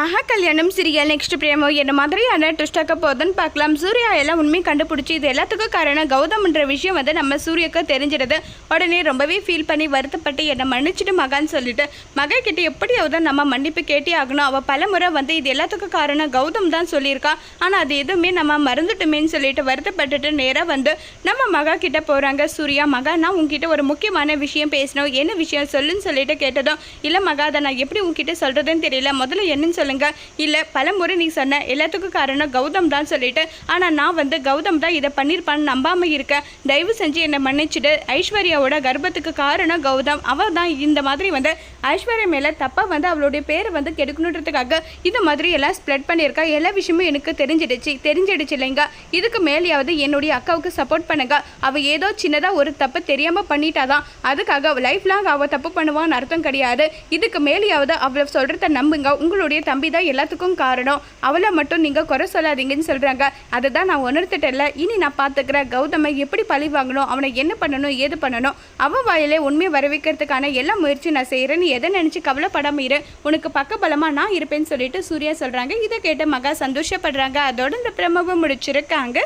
ஆஹா கல்யாணம் serial next பிரேமோ என்ன மாதிரியான ட்விஸ்டாக்க போதுன்னு பார்க்கலாம். சூர்யா எல்லாம் உண்மை கண்டுபிடிச்சி இது எல்லாத்துக்கும் காரணம் கௌதம்ன்ற விஷயம் வந்து நம்ம சூர்யாக்கு தெரிஞ்சிடுது உடனே ரொம்பவே ஃபீல் பண்ணி வருத்தப்பட்டு என்னை மன்னிச்சிட்டு மகான்னு சொல்லிட்டு மகா கிட்ட எப்படியாவது நம்ம மன்னிப்பு கேட்டே ஆகணும். அவள் பலமுறை வந்து இது எல்லாத்துக்கும் காரணம் கௌதம் தான் சொல்லியிருக்கா. ஆனால் அது எதுவுமே நம்ம மறந்துட்டுமேன்னு சொல்லிட்டு வருத்தப்பட்டுட்டு நேராக வந்து நம்ம மகா கிட்ட போகிறாங்க சூர்யா மகா நான் உங்ககிட்ட ஒரு முக்கியமான விஷயம் பேசணும். என்ன விஷயம் சொல்லுன்னு சொல்லிட்டு கேட்டதும் இல்லை மகா அதை நான் எப்படி உங்ககிட்ட சொல்கிறதுன்னு தெரியல. முதல்ல என்னன்னு சொல்லுங்க. இல்லை பலமுறை நீ சொன்ன எல்லாத்துக்கும் காரணம் கௌதம் தான் சொல்லிட்டு ஆனால் நான் வந்து கௌதம் தான் இதை பண்ணியிருப்பான்னு நம்பாமல் இருக்கேன் தயவு செஞ்சு என்னை மன்னிச்சுட்டு ஐஸ்வர்யாவோட கர்ப்பத்துக்கு காரணம் கௌதம். அவள் தான் இந்த மாதிரி வந்து ஐஸ்வர்யா மேலே தப்பாக வந்து அவளுடைய பேரை வந்து கெடுக்கணுன்றதுக்காக இந்த மாதிரி எல்லாம் ஸ்ப்ரெட் பண்ணியிருக்கா. எல்லா விஷயமும் எனக்கு தெரிஞ்சிடுச்சு. தெரிஞ்சிடுச்சு இல்லைங்க. இதுக்கு மேலேயாவது என்னுடைய அக்காவுக்கு சப்போர்ட் பண்ணுங்க. அவள் ஏதோ சின்னதாக ஒரு தப்பு தெரியாமல் பண்ணிட்டாதான். அதுக்காக லைஃப் லாங் அவள் தப்பு பண்ணுவான்னு அர்த்தம் கிடையாது. இதுக்கு மேலேயாவது அவளை சொல்கிறத நம்புங்க. உங்களுடைய தம்பி தான் எல்லாத்துக்கும் காரணம். அவளை மட்டும் நீங்கள் குறை சொல்லாதீங்கன்னு சொல்கிறாங்க அதை தான் நான் உணர்த்துட்டேன்ல இனி நான் பார்த்துக்கிறேன் கௌதமை எப்படி பழி வாங்கணும்? அவனை என்ன பண்ணணும்? ஏது பண்ணணும்? அவன் வாயிலே உண்மையை வரவைக்கிறதுக்கான எல்லா முயற்சியும் நான் செய்கிறேன்னு எதை நினச்சி கவலைப்படாமல் இரு. உனக்கு பக்கபலமாக நான் இருப்பேன்னு சொல்லிட்டு சூர்யா சொல்கிறாங்க இதை கேட்டு மகா சந்தோஷப்படுறாங்க. அதோட இந்த பிரமவை முடிச்சிருக்காங்க.